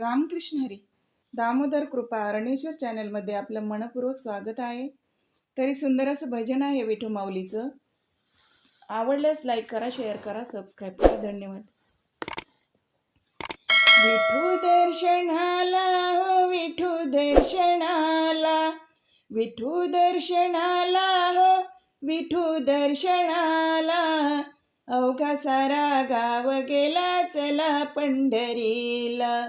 रामकृष्ण हरी. दामोदर कृपा अरणेश्वर चॅनलमध्ये आपलं मनपूर्वक स्वागत आहे. तरी सुंदर असं भजन आहे विठू माऊलीचं. आवडल्यास लाईक करा शेअर करा सबस्क्राईब करा. धन्यवाद. विठू दर्शनाला हो विठू दर्शनाला. विठू दर्शनाला हो विठू दर्शनाला. अवघा सारा गाव गेला चला पंढरीला.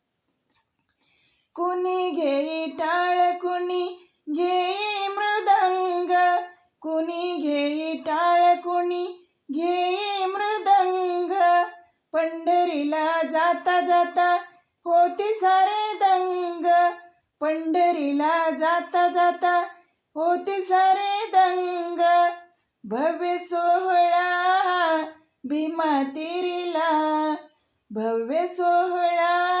कुणी घेई टाळ कुणी घेई मृदंग. कुणी घेई टाळ कुणी घेई मृदंग. पंढरीला जाता जाता होती सारे दंग. पंढरीला जाता जाता होती सारे दंग. भव्य सोहळा भीमा तिरीला भव्य सोहळा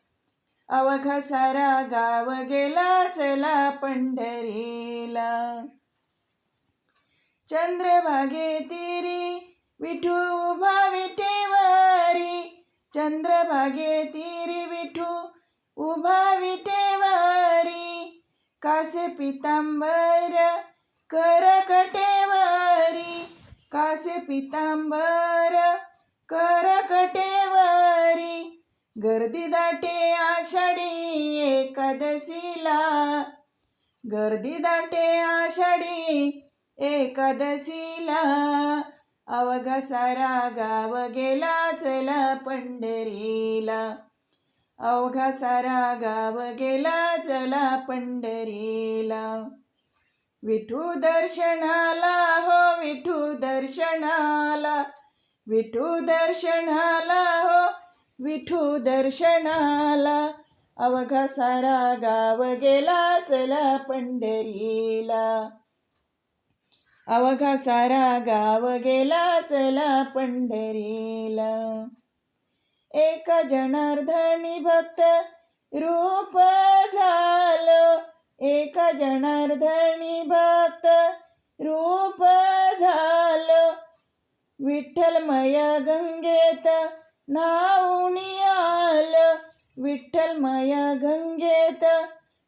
अवघा सारा गाव गेला चला पंढरीला. चंद्रभागे तिरी विठू उभा विटेवारी. चंद्रभागे तिरी विठू उभा विटेवारी. कासे पितांबर करकटेवारी कासे पितांबर करकटे गर्दी दाटे आषाढी एकादशीला. गर्दी दाटे आषाढी एकादशीला. अवघा सारा गाव गेला चला पंढरीला. अवघा सारा गाव गेला चला पंढरीला. विठू दर्शनाला हो विठू दर्शनाला. विठू दर्शनाला हो विठू दर्शनाला अवघा सारा गाव गेला चला पंढरीला. अवघा सारा गाव गेला चला पंढरीला. एक जनार्दनी भक्त रूप झालं. एक जनार्दनी भक्त रूप झालं. विठ्ठलमय गंगेत नाऊनी आलं विठ्ठलमय गंगेत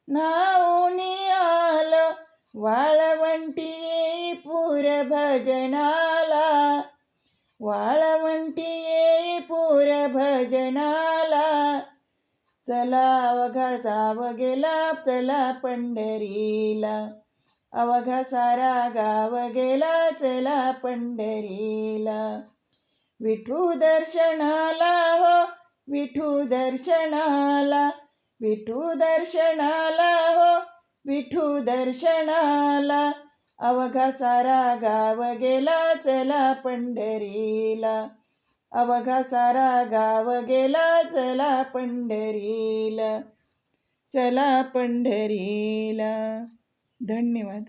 नाऊनी आलं वाळवंटी पूर भजनाला वाळवंटी पूर भजनाला. चला अवघा साव गेला चला पंढरीला. अवघा सारा गाव गेला चला पंढरीला. विठू दर्शनाला हो. विठू दर्शनाला विठू दर्शनाला हो. विठू दर्शनाला. अवघा सारा गाव गेला चला पंढरीला. अवघा सारा गाव गेला चला पंढरीला. चला पंढरीला. धन्यवाद.